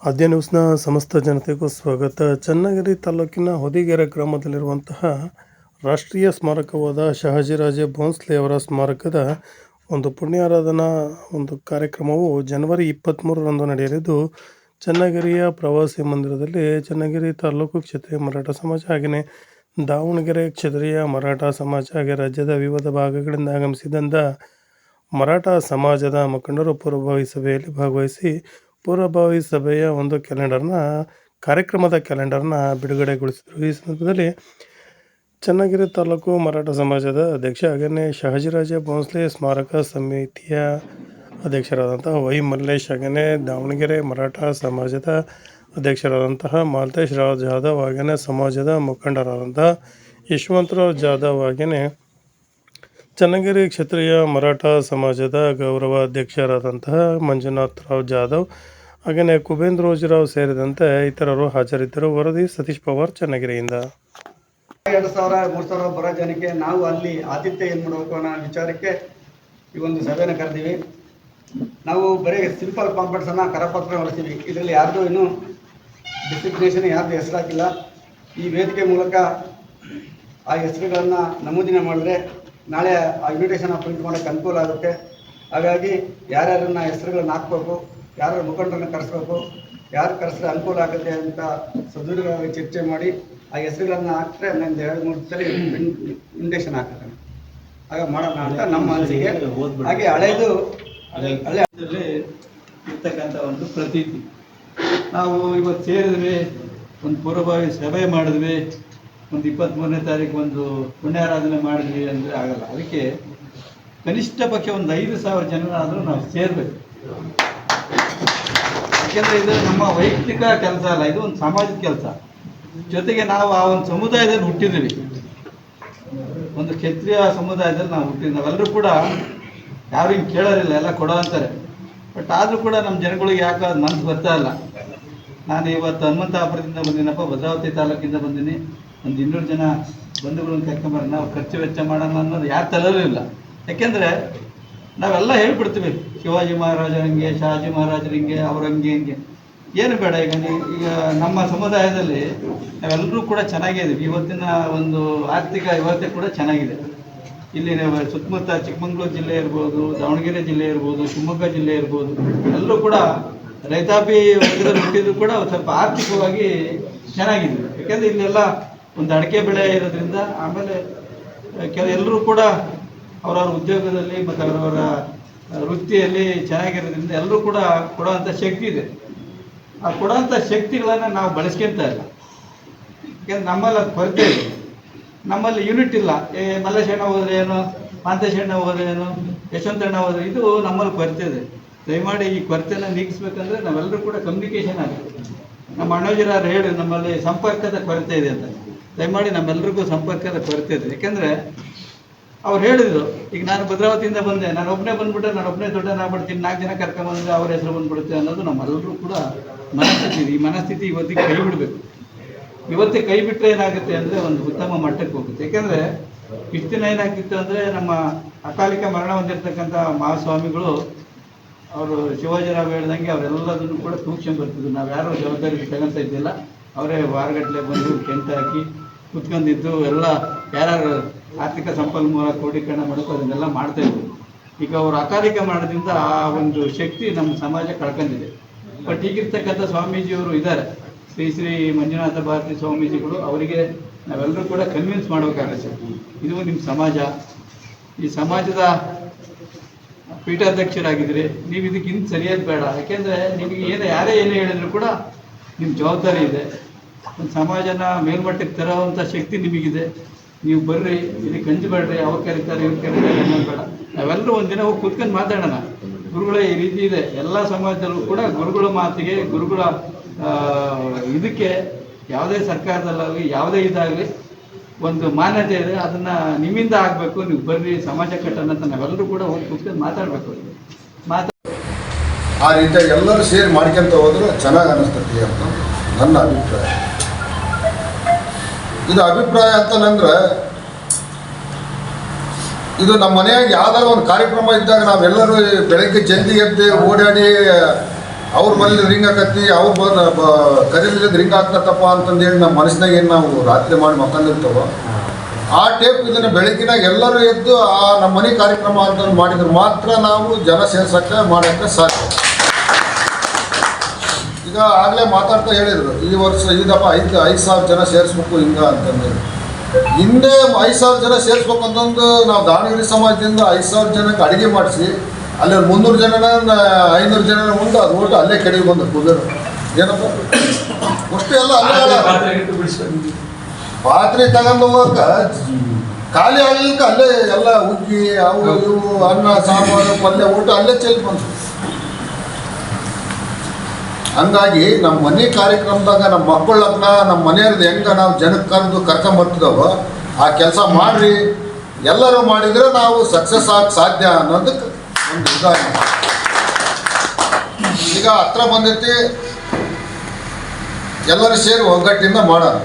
ಆದ್ಯ ನ್ಯೂಸ್ನ ಸಮಸ್ತ ಜನತೆಗೂ ಸ್ವಾಗತ. ಚನ್ನಗಿರಿ ತಾಲೂಕಿನ ಹೊದಿಗೆರೆ ಗ್ರಾಮದಲ್ಲಿರುವಂತಹ ರಾಷ್ಟ್ರೀಯ ಸ್ಮಾರಕವಾದ ಶಹಾಜಿರಾಜೆ ಭೋನ್ಸ್ಲೆ ಅವರ ಸ್ಮಾರಕದ ಒಂದು ಪುಣ್ಯಾರಾಧನಾ ಒಂದು ಕಾರ್ಯಕ್ರಮವು ಜನವರಿ ಇಪ್ಪತ್ತ್ಮೂರರಂದು ನಡೆಯಲಿದ್ದು, ಚನ್ನಗಿರಿಯ ಪ್ರವಾಸಿ ಮಂದಿರದಲ್ಲಿ ಚನ್ನಗಿರಿ ತಾಲೂಕು ಕ್ಷತ್ರಿಯ ಮರಾಠ ಸಮಾಜ ಹಾಗೆಯೇ ದಾವಣಗೆರೆ ಕ್ಷೇತ್ರೀಯ ಮರಾಠ ಸಮಾಜ ಹಾಗೆ ರಾಜ್ಯದ ವಿವಿಧ ಭಾಗಗಳಿಂದ ಆಗಮಿಸಿದಂಥ ಮರಾಠ ಸಮಾಜದ ಮುಖಂಡರು ಪೂರ್ವಭಾವಿ ಸಭೆಯಲ್ಲಿ ಭಾಗವಹಿಸಿ ಪೂರ್ವಭಾವಿ ಸಭೆಯ ಒಂದು ಕ್ಯಾಲೆಂಡರ್ನ, ಕಾರ್ಯಕ್ರಮದ ಕ್ಯಾಲೆಂಡರ್ನ ಬಿಡುಗಡೆಗೊಳಿಸಿದರು. ಈ ಸಂದರ್ಭದಲ್ಲಿ ಚನ್ನಗಿರಿ ತಾಲೂಕು ಮರಾಠ ಸಮಾಜದ ಅಧ್ಯಕ್ಷ ಹಾಗೆಯೇ ಶಹಜಿರಾಜ ಭೋಂಸ್ಲೆ, ಸ್ಮಾರಕ ಸಮಿತಿಯ ಅಧ್ಯಕ್ಷರಾದಂತಹ ವೈ ಮಲ್ಲೇಶ್ ಹಾಗೆಯೇ ದಾವಣಗೆರೆ ಮರಾಠ ಸಮಾಜದ ಅಧ್ಯಕ್ಷರಾದಂತಹ ಮಾಲ್ತೇಶ್ ರಾವ್ ಜಾಧವ್ ಹಾಗೆಯೇ ಸಮಾಜದ ಮುಖಂಡರಾದಂತಹ ಯಶವಂತರಾವ್ ಜಾಧವ್ ಹಾಗೆಯೇ ಚನ್ನಗಿರಿ ಕ್ಷತ್ರಿಯ ಮರಾಠ ಸಮಾಜದ ಗೌರವ ಅಧ್ಯಕ್ಷರಾದಂತಹ ಮಂಜುನಾಥ್ ರಾವ್ ಜಾಧವ್ ಹಾಗೆಯೇ ಕುಬೇಂದ್ರೋಜಿರಾವ್ ಸೇರಿದಂತೆ ಇತರರು ಹಾಜರಿದ್ದರು. ವರದಿ ಸತೀಶ್ ಪವಾರ್, ಚನ್ನಗಿರಿಯಿಂದ. ಎರಡು ಸಾವಿರ, ಮೂರು ಸಾವಿರ ಬರೋ ಜನಕ್ಕೆ ನಾವು ಅಲ್ಲಿ ಆತಿಥ್ಯ ಏನು ಮಾಡಬೇಕು ಅನ್ನೋ ವಿಚಾರಕ್ಕೆ ಈ ಒಂದು ಸಭೆನ ಕರೆದೀವಿ. ನಾವು ಬರೀ ಸಿಂಪಲ್ ಕಾಂಪಿಟೇಷನ್ನ ಕರಪತ್ರ ಬಳಸ್ತೀವಿ ಇದರಲ್ಲಿ ಯಾರ್ದು ಇನ್ನೂ ಡಿಸಿಗ್ನೇಷನ್ ಯಾರ್ದು ಹೆಸರಾಗಿಲ್ಲ. ಈ ವೇದಿಕೆ ಮೂಲಕ ಆ ಹೆಸರುಗಳನ್ನು ನಮೂದಿನ ಮಾಡಿದ್ರೆ ನಾಳೆ ಆ ಇನ್ವಿಟೇಷನ್ ಪ್ರಿಂಟ್ ಮಾಡೋಕ್ಕೆ ಅನುಕೂಲ ಆಗುತ್ತೆ. ಹಾಗಾಗಿ ಯಾರ್ಯಾರನ್ನ ಹೆಸರುಗಳನ್ನ ಹಾಕ್ಬೇಕು ಯಾರ್ಯಾರ ಮುಖಂಡರನ್ನ ಕರೆಸ್ಬೇಕು, ಯಾರು ಕರೆಸಿದ್ರೆ ಅನುಕೂಲ ಆಗುತ್ತೆ ಅಂತ ಸದೃಢವಾಗಿ ಚರ್ಚೆ ಮಾಡಿ ಆ ಹೆಸರುಗಳನ್ನ ಹಾಕಿದ್ರೆ ನಂದು ಎರಡು, ಮೂರು ಸಲ ಇನ್ವಿಟೇಷನ್ ಹಾಕ್ತಾರೆ. ಆಗ ಮಾಡೋಣ ಅಂತ ನಮ್ಮ ಅನಿಸಿಕೆ ಹಾಗೆ ಹಳೇದು, ಹಳೆ ಇರ್ತಕ್ಕಂಥ ಒಂದು ಪ್ರತೀತಿ. ನಾವು ಇವತ್ತು ಸೇರಿದ್ವಿ, ಒಂದು ಪೂರ್ವಭಾವಿ ಸಭೆ ಮಾಡಿದ್ವಿ. ಒಂದು ಇಪ್ಪತ್ತ್ಮೂರನೇ ತಾರೀಕು ಒಂದು ಪುಣ್ಯಾರಾಧನೆ ಮಾಡಿದ್ವಿ ಅಂದರೆ ಆಗಲ್ಲ. ಅದಕ್ಕೆ ಕನಿಷ್ಠ ಪಕ್ಷ ಒಂದು ಐದು ಸಾವಿರ ಜನರಾದರೂ ನಾವು ಸೇರಬೇಕು. ಯಾಕೆಂದರೆ ಇದು ನಮ್ಮ ವೈಯಕ್ತಿಕ ಕೆಲಸ ಅಲ್ಲ, ಇದು ಒಂದು ಸಾಮಾಜಿಕ ಕೆಲಸ. ಜೊತೆಗೆ ನಾವು ಆ ಒಂದು ಸಮುದಾಯದಲ್ಲಿ ಹುಟ್ಟಿದ್ದೀವಿ. ಒಂದು ಕ್ಷತ್ರಿಯ ಸಮುದಾಯದಲ್ಲಿ ನಾವು ಹುಟ್ಟಿದ್ವಿ ನಾವೆಲ್ಲರೂ ಕೂಡ ಯಾರಿಗೂ ಕೇಳೋರಿಲ್ಲ, ಎಲ್ಲ ಕೊಡೋ ಅಂತಾರೆ. ಬಟ್ ಆದರೂ ಕೂಡ ನಮ್ಮ ಜನಗಳಿಗೆ ಯಾಕೆ ಮನಸ್ಸು ಬರ್ತಾ ಇಲ್ಲ. ನಾನು ಇವತ್ತು ಹನುಮಂತಾಪುರದಿಂದ ಬಂದಿನಪ್ಪ, ಭದ್ರಾವತಿ ತಾಲೂಕಿಂದ ಬಂದೀನಿ. ಒಂದು ಇನ್ನೂರು ಜನ ಬಂಧುಗಳನ್ನ ಕರ್ಕೊಂಬರೋಣ ನಾವು ಖರ್ಚು ವೆಚ್ಚ ಮಾಡೋಣ ಅನ್ನೋದು ಯಾರ ತಲೆಯಲ್ಲೂ ಇಲ್ಲ. ಯಾಕೆಂದ್ರೆ ನಾವೆಲ್ಲ ಹೇಳ್ಬಿಡ್ತೀವಿ, ಶಿವಾಜಿ ಮಹಾರಾಜರಂಗೆ ಶಹಾಜಿ ಮಹಾರಾಜರು ಹಿಂಗೆ, ಅವ್ರ ಹಂಗೆ ಏನು ಬೇಡ, ಈಗ ಈಗ ನಮ್ಮ ಸಮುದಾಯದಲ್ಲಿ ನಾವೆಲ್ಲರೂ ಕೂಡ ಚೆನ್ನಾಗೇ ಇದೀವಿ. ಇವತ್ತಿನ ಒಂದು ಆರ್ಥಿಕ ವ್ಯವಸ್ಥೆ ಕೂಡ ಚೆನ್ನಾಗಿದೆ. ಇಲ್ಲಿ ಸುತ್ತಮುತ್ತ ಚಿಕ್ಕಮಗಳೂರು ಜಿಲ್ಲೆ ಇರ್ಬೋದು, ದಾವಣಗೆರೆ ಜಿಲ್ಲೆ ಇರ್ಬೋದು, ಶಿವಮೊಗ್ಗ ಜಿಲ್ಲೆ ಇರ್ಬೋದು ಎಲ್ಲರೂ ಕೂಡ ರೈತಾಪಿ ವರ್ಗದಲ್ಲಿ ಹುಟ್ಟಿದ್ರು ಕೂಡ ಸ್ವಲ್ಪ ಆರ್ಥಿಕವಾಗಿ ಚೆನ್ನಾಗಿದೆ ಯಾಕೆಂದ್ರೆ ಇಲ್ಲೆಲ್ಲ ಒಂದು ಅಡಿಕೆ ಬೆಳೆ ಇರೋದ್ರಿಂದ ಆಮೇಲೆ ಕೆಲ ಎಲ್ಲರೂ ಕೂಡ ಅವರವ್ರ ಉದ್ಯೋಗದಲ್ಲಿ ಮತ್ತು ಅವರವರ ವೃತ್ತಿಯಲ್ಲಿ ಚೆನ್ನಾಗಿರೋದ್ರಿಂದ ಎಲ್ಲರೂ ಕೂಡ ಕೊಡೋವಂಥ ಶಕ್ತಿ ಇದೆ. ಆ ಕೊಡೋವಂಥ ಶಕ್ತಿಗಳನ್ನು ನಾವು ಬಳಸ್ಕೊಂತ ಇಲ್ಲ. ಯಾಕೆಂದ್ರೆ ನಮ್ಮಲ್ಲಿ ಅದು ಕೊರತೆ ಇದೆ ನಮ್ಮಲ್ಲಿ ಯೂನಿಟ್ ಇಲ್ಲ. ಏ, ಮಲ್ಲೇಶಣ್ಣ ಹೋದ್ರೆ ಏನು? ಮಾಂತೇಶಣ್ಣ ಹೋದ್ರೆ ಏನು? ಯಶವಂತಣ್ಣ ಹೋದ್ರೆ ಇದು ನಮ್ಮಲ್ಲಿ ಕೊರತೆ ಇದೆ. ದಯಮಾಡಿ ಈ ಕೊರತೆನ ನೀಗಿಸ್ಬೇಕಂದ್ರೆ ನಾವೆಲ್ಲರೂ ಕೂಡ ಕಮ್ಯುನಿಕೇಶನ್ ಆಗಬೇಕು. ನಮ್ಮ ಅಣ್ಣೋಜಿರಾರು ಹೇಳಿ ನಮ್ಮಲ್ಲಿ ಸಂಪರ್ಕದ ಕೊರತೆ ಇದೆ ಅಂತ. ದಯಮಾಡಿ ನಮ್ಮೆಲ್ಲರಿಗೂ ಸಂಪರ್ಕದ ಕೊರತೆ ಇದೆ. ಯಾಕೆಂದರೆ ಅವ್ರು ಹೇಳಿದ್ರು, ಈಗ ನಾನು ಭದ್ರಾವತಿಯಿಂದ ಬಂದೆ, ನಾನು ಒಬ್ಬನೇ ಬಂದ್ಬಿಟ್ರೆ ನಾನು ಒಬ್ಬನೇ ದೊಡ್ಡನಾಗ್ಬಿಡ್ತೀನಿ ನಾಲ್ಕು ಜನ ಕರ್ಕೊಂಬಂದ್ರೆ ಅವ್ರ ಹೆಸರು ಬಂದ್ಬಿಡುತ್ತೆ ಅನ್ನೋದು ನಮ್ಮೆಲ್ಲರೂ ಕೂಡ ಮನಸ್ಥಿತಿ ಈ ಮನಸ್ಥಿತಿ ಇವತ್ತಿಗೆ ಕೈ ಬಿಡಬೇಕು. ಇವತ್ತೇ ಕೈ ಬಿಟ್ಟರೆ ಏನಾಗುತ್ತೆ ಅಂದರೆ ಒಂದು ಉತ್ತಮ ಮಟ್ಟಕ್ಕೆ ಹೋಗುತ್ತೆ. ಯಾಕೆಂದರೆ ಇಷ್ಟು ದಿನ ಏನಾಗ್ತಿತ್ತು ಅಂದರೆ ನಮ್ಮ ಅಕಾಲಿಕ ಮರಣ ಹೊಂದಿರತಕ್ಕಂಥ ಮಹಾಸ್ವಾಮಿಗಳು, ಅವರು ಶಿವಾಜಿರಾವ್ ಹೇಳ್ದಂಗೆ ಅವರೆಲ್ಲದನ್ನು ಕೂಡ ತೂಕ್ಷನ್ ಬರ್ತಿದ್ರು. ನಾವು ಯಾರೋ ಜವಾಬ್ದಾರಿ ತಗೊಂತ ಇದ್ದಿಲ್ಲ. ಅವರೇ ವಾರಗಟ್ಟಲೆ ಬಂದು ಟೆಂಟ್ ಹಾಕಿ ಕುತ್ಕೊಂಡಿದ್ದು ಎಲ್ಲ ಯಾರ್ಯಾರು ಆರ್ಥಿಕ ಸಂಪನ್ಮೂಲ ಕ್ರೋಢೀಕರಣ ಮಾಡೋಕೆ ಅದನ್ನೆಲ್ಲ ಮಾಡ್ತಾ ಇದ್ರು. ಈಗ ಅವರು ಅಕಾಲಿಕ ಮಾಡೋದ್ರಿಂದ ಆ ಒಂದು ಶಕ್ತಿ ನಮ್ಮ ಸಮಾಜ ಕಳ್ಕೊಂಡಿದೆ. ಬಟ್ ಈಗಿರ್ತಕ್ಕಂಥ ಸ್ವಾಮೀಜಿಯವರು ಇದ್ದಾರೆ. ಶ್ರೀ ಶ್ರೀ ಮಂಜುನಾಥ ಭಾರತಿ ಸ್ವಾಮೀಜಿಗಳು ಅವರಿಗೆ ನಾವೆಲ್ಲರೂ ಕೂಡ ಕನ್ವಿನ್ಸ್ ಮಾಡಬೇಕಾಗತ್ತೆ. ಇದು ನಿಮ್ಮ ಸಮಾಜ. ಈ ಸಮಾಜದ ಪೀಠಾಧ್ಯಕ್ಷರಾಗಿದ್ದರೆ ನೀವು ಇದಕ್ಕಿಂತ ಸರಿಯಾದ ಬೇಡ. ಯಾಕೆಂದರೆ ನಿಮಗೆ ಏನು ಯಾರೇ ಏನೇ ಹೇಳಿದ್ರು ಕೂಡ ನಿಮ್ಮ ಜವಾಬ್ದಾರಿ ಇದೆ. ಒಂದು ಸಮಾಜನ ಮೇಲ್ಮಟ್ಟಕ್ಕೆ ತರೋವಂಥ ಶಕ್ತಿ ನಿಮಗಿದೆ. ನೀವು ಬರ್ರಿ, ಇಲ್ಲಿ ಗಂಜಿ ಬೇಡ್ರಿ ಅವ್ರು ಕರೀತಾರೆ ಇವ್ರು ಕರೀತಾರೆ ಅನ್ನೋದು ಬೇಡ. ನಾವೆಲ್ಲರೂ ಒಂದಿನ ಹೋಗಿ ಕೂತ್ಕೊಂಡು ಮಾತಾಡೋಣ. ಗುರುಗಳ, ಈ ರೀತಿ ಇದೆ. ಎಲ್ಲ ಸಮಾಜದಲ್ಲೂ ಕೂಡ ಗುರುಗಳ ಮಾತಿಗೆ, ಗುರುಗಳ ಇದಕ್ಕೆ ಯಾವುದೇ ಸರ್ಕಾರದಲ್ಲಾಗಲಿ, ಯಾವುದೇ ಇದಾಗಲಿ ಒಂದು ಮಾನ್ಯತೆ ಇದೆ. ಅದನ್ನ ನಿಮ್ಮಿಂದ ಆಗಬೇಕು. ನೀವು ಬರ್ರಿ, ಸಮಾಜ ಕಟ್ಟೋಣ ಅಂತ ನಾವೆಲ್ಲರೂ ಕೂಡ ಹೋಗಿ ಕೂತ್ಕೊಂಡು ಮಾತಾಡಬೇಕು. ಮಾತಾ ಆ ರೀತಿಯಾಗಿ ಎಲ್ಲರೂ ಸೇರಿ ಮಾಡ್ಕೊಂತ ಹೋದ್ರೆ ಚೆನ್ನಾಗಿ ಅನಿಸ್ತೈತಿ ಅಂತ ನನ್ನ ಅಭಿಪ್ರಾಯ. ಇದು ಅಭಿಪ್ರಾಯ ಅಂತಂದ್ರೆ ಇದು ನಮ್ಮ ಮನೆಯಾಗ ಯಾವ್ದಾರ ಒಂದು ಕಾರ್ಯಕ್ರಮ ಇದ್ದಾಗ ನಾವೆಲ್ಲರೂ ಬೆಳಗ್ಗೆ ಜಲ್ದಿ ಎದ್ದು ಓಡಾಡಿ, ಅವ್ರ ಮನೇಲಿ ರಿಂಗ್ ಹಾಕತ್ತಿ, ಅವ್ರ ಕರೀಲಿಲ್ಲ ರಿಂಗ್ ಅಂತಂದು ಅಂತಂದೇಳಿ ನಮ್ಮ ಮನಸ್ಸಿನಾಗ ಏನು ನಾವು ರಾತ್ರಿ ಮಾಡಿ ಮಕ್ಕಂದಿರ್ತೇವ, ಆ ಟೇಪ್ ಇದನ್ನ ಬೆಳಗಿನ ಎಲ್ಲರೂ ಎದ್ದು ಆ ನಮ್ಮ ಮನೆ ಕಾರ್ಯಕ್ರಮ ಅಂತ ಮಾಡಿದ್ರೆ ಮಾತ್ರ ನಾವು ಜನ ಸೇರ್ಸಕ್ಕೆ ಮಾಡೋಕ್ಕೆ ಸಾಧ್ಯ. ಈಗ ಆಗಲೇ ಮಾತಾಡ್ತಾ ಹೇಳಿದರು ಈ ವರ್ಷ ಇದಪ್ಪ ಐದು ಐದು ಸಾವಿರ ಜನ ಸೇರಿಸ್ಬೇಕು ಹಿಂಗ ಅಂತಂದೇಳಿ ಹಿಂದೆ ಐದು ಸಾವಿರ ಜನ ಸೇರಿಸ್ಬೇಕು ಅಂತಂದು ನಾವು ದಾವಣಗೆರೆ ಸಮಾಜದಿಂದ ಐದು ಸಾವಿರ ಜನಕ್ಕೆ ಅಡುಗೆ ಮಾಡಿಸಿ ಅಲ್ಲಿ ಮುನ್ನೂರು ಜನನ ಐನೂರು ಜನನ ಉಂಟು ಅದು ಊಟ ಅಲ್ಲೇ ಕಡೆಗೆ ಬಂದು ಕುದುರು ಏನಪ್ಪ? ಅಷ್ಟು ಎಲ್ಲ ಅಲ್ಲೇ ಅಲ್ಲ. ಪಾತ್ರೆ ತಗೊಂಡು ಹೋಗಕ್ಕ ಖಾಲಿ ಆಗ್ಲಿಕ್ಕೆ ಅಲ್ಲೇ ಎಲ್ಲ ಉಗ್ಗಿ ಅವು ಇವು ಅನ್ನ ಸಾಂಬಾರು ಪಲ್ಯ ಊಟ ಅಲ್ಲೇ ಚೆಲ್ಲಿ ಬಂತು. ಹಂಗಾಗಿ ನಮ್ಮ ಮನೆ ಕಾರ್ಯಕ್ರಮದಾಗ ನಮ್ಮ ಮಕ್ಕಳ ನಮ್ಮ ಮನೆಯವ್ರದ್ದು ಹೆಂಗೆ ನಾವು ಜನಕ್ಕೆ ಕರೆದು ಕರ್ಕೊಂಬರ್ತಿದ್ದಾವ ಆ ಕೆಲಸ ಮಾಡ್ರಿ. ಎಲ್ಲರೂ ಮಾಡಿದ್ರೆ ನಾವು ಸಕ್ಸಸ್ ಆಗ ಸಾಧ್ಯ ಅನ್ನೋದಕ್ಕೆ ಒಂದು ಉದಾಹರಣೆ. ಈಗ ಹತ್ರ ಬಂದೈತಿ, ಎಲ್ಲರೂ ಸೇರಿ ಒಗ್ಗಟ್ಟಿಂದ ಮಾಡೋಣ